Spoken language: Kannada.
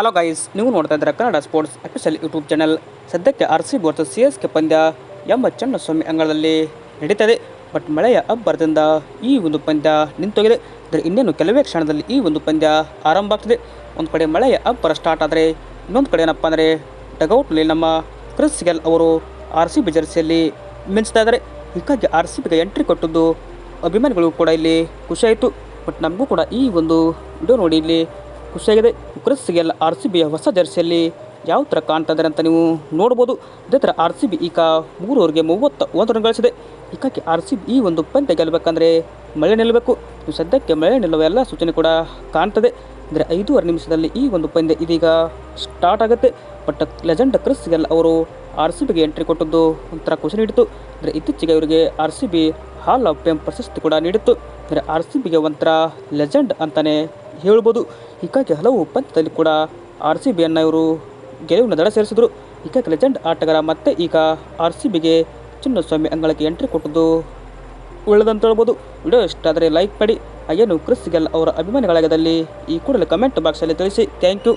ಹಲೋ ಗೈಸ್ ನೀವು ನೋಡ್ತಾ ಇದ್ದೀರಾ Kannada sports official YouTube channel ಸದ್ಯಕ್ಕೆ R C versus C S K ಪಂದ್ಯ ಎಂಬ ಚನ್ನಸ್ವಾಮಿ ಅಂಗಳದಲ್ಲಿ ನಡೀತದೆ. ಬಟ್ ಮಳೆಯ ಅಬ್ಬರದಿಂದ ಈ ಒಂದು ಪಂದ್ಯ ನಿಂತೋಗಿದೆ. ಅಂದರೆ ಇನ್ನೇನು ಕೆಲವೇ ಕ್ಷಣದಲ್ಲಿ ಈ ಒಂದು ಪಂದ್ಯ ಆರಂಭ ಆಗ್ತದೆ. ಒಂದು ಕಡೆ ಮಳೆಯ ಅಬ್ಬರ ಸ್ಟಾರ್ಟ್ ಆದರೆ, ಇನ್ನೊಂದು ಕಡೆ ಏನಪ್ಪ ಅಂದರೆ ಡಗೌಟ್ನಲ್ಲಿ ನಮ್ಮ ಕ್ರಿಸ್ ಗೆಲ್ ಅವರು ಆರ್ ಸಿ ಬಿ ಜರ್ಸಿಯಲ್ಲಿ ಮಿಂಚ್ತಾ ಇದ್ದಾರೆ. ಹೀಗಾಗಿ ಆರ್ ಸಿ ಬಿಗೆ ಎಂಟ್ರಿ ಕೊಟ್ಟದ್ದು ಅಭಿಮಾನಿಗಳು ಕೂಡ ಇಲ್ಲಿ ಖುಷಿಯಾಯಿತು ಬಟ್ ನಮಗೂ ಕೂಡ ಈ ಒಂದು ವಿಡಿಯೋ ನೋಡಿ ಇಲ್ಲಿ ಖುಷಿಯಾಗಿದೆ. ಕ್ರಿಸ್ ಎಲ್ಲ ಆರ್ ಸಿ ಬಿಯ ಹೊಸ ಜರ್ಸಿಯಲ್ಲಿ ಯಾವ ಥರ ಕಾಣ್ತಾ ಇದ್ದಾರೆ ಅಂತ ನೀವು ನೋಡ್ಬೋದು. ಅದೇ ಥರ ಆರ್ ಸಿ ಬಿ ಈಗ ಮೂರು ಓವರ್ಗೆ ಮೂವತ್ತ ಒಂದು ರನ್ ಗಳಿಸಿದೆ. ಹೀಗಾಗಿ ಆರ್ ಸಿ ಬಿ ಈ ಒಂದು ಪಂದ್ಯ ಗೆಲ್ಲಬೇಕಂದ್ರೆ ಮಳೆ ನಿಲ್ಲಬೇಕು. ಸದ್ಯಕ್ಕೆ ಮಳೆ ನಿಲ್ಲುವ ಎಲ್ಲ ಸೂಚನೆ ಕೂಡ ಕಾಣ್ತದೆ. ಅಂದರೆ ಐದೂವರೆ ನಿಮಿಷದಲ್ಲಿ ಈ ಒಂದು ಪಂದ್ಯ ಇದೀಗ ಸ್ಟಾರ್ಟ್ ಆಗುತ್ತೆ. ಬಟ್ ಲೆಜೆಂಡ್ ಕ್ರಿಸ್ ಗೆಲ್ ಅವರು ಆರ್ ಸಿ ಬಿಗೆ ಎಂಟ್ರಿ ಕೊಟ್ಟದ್ದು ಒಂಥರ ಖುಷಿ ನೀಡಿತು ಅಂದರೆ ಇತ್ತೀಚೆಗೆ ಅವರಿಗೆ R C B hall of fame ಪ್ರಶಸ್ತಿ ಕೂಡ ನೀಡಿತ್ತು. ಅಂದರೆ ಆರ್ ಸಿ ಬಿಗೆ ಒಂಥರ ಲೆಜೆಂಡ್ ಅಂತಲೇ ಹೇಳ್ಬೋದು. ಹೀಗಾಗಿ ಹಲವು ಪಂದ್ಯದಲ್ಲಿ ಕೂಡ ಆರ್ ಸಿ ಬಿಯನ್ನು ಇವರು ಗೆಲುವಿನ ದಡ ಸೇರಿಸಿದರು. ಹೀಗಾಗಿ ಲೆಜೆಂಡ್ ಆಟಗಾರ ಮತ್ತೆ ಈಗ ಆರ್ ಸಿ ಬಿಗೆ ಚಿನ್ನಸ್ವಾಮಿ ಅಂಗಳಕ್ಕೆ ಎಂಟ್ರಿ ಕೊಟ್ಟದ್ದು ಒಳ್ಳೆದಂತ ಹೇಳ್ಬೋದು. ವಿಡಿಯೋ ಇಷ್ಟ ಆದರೆ ಲೈಕ್ ಮಾಡಿ, ಹಾಗೇನು ಕ್ರಿಸ್ ಗೆಲ್ ಅವರ ಅಭಿಮಾನಿಗಳಾಗದಲ್ಲಿ ಈ ಕೂಡಲೇ ಕಮೆಂಟ್ ಬಾಕ್ಸಲ್ಲಿ ತಿಳಿಸಿ. Thank you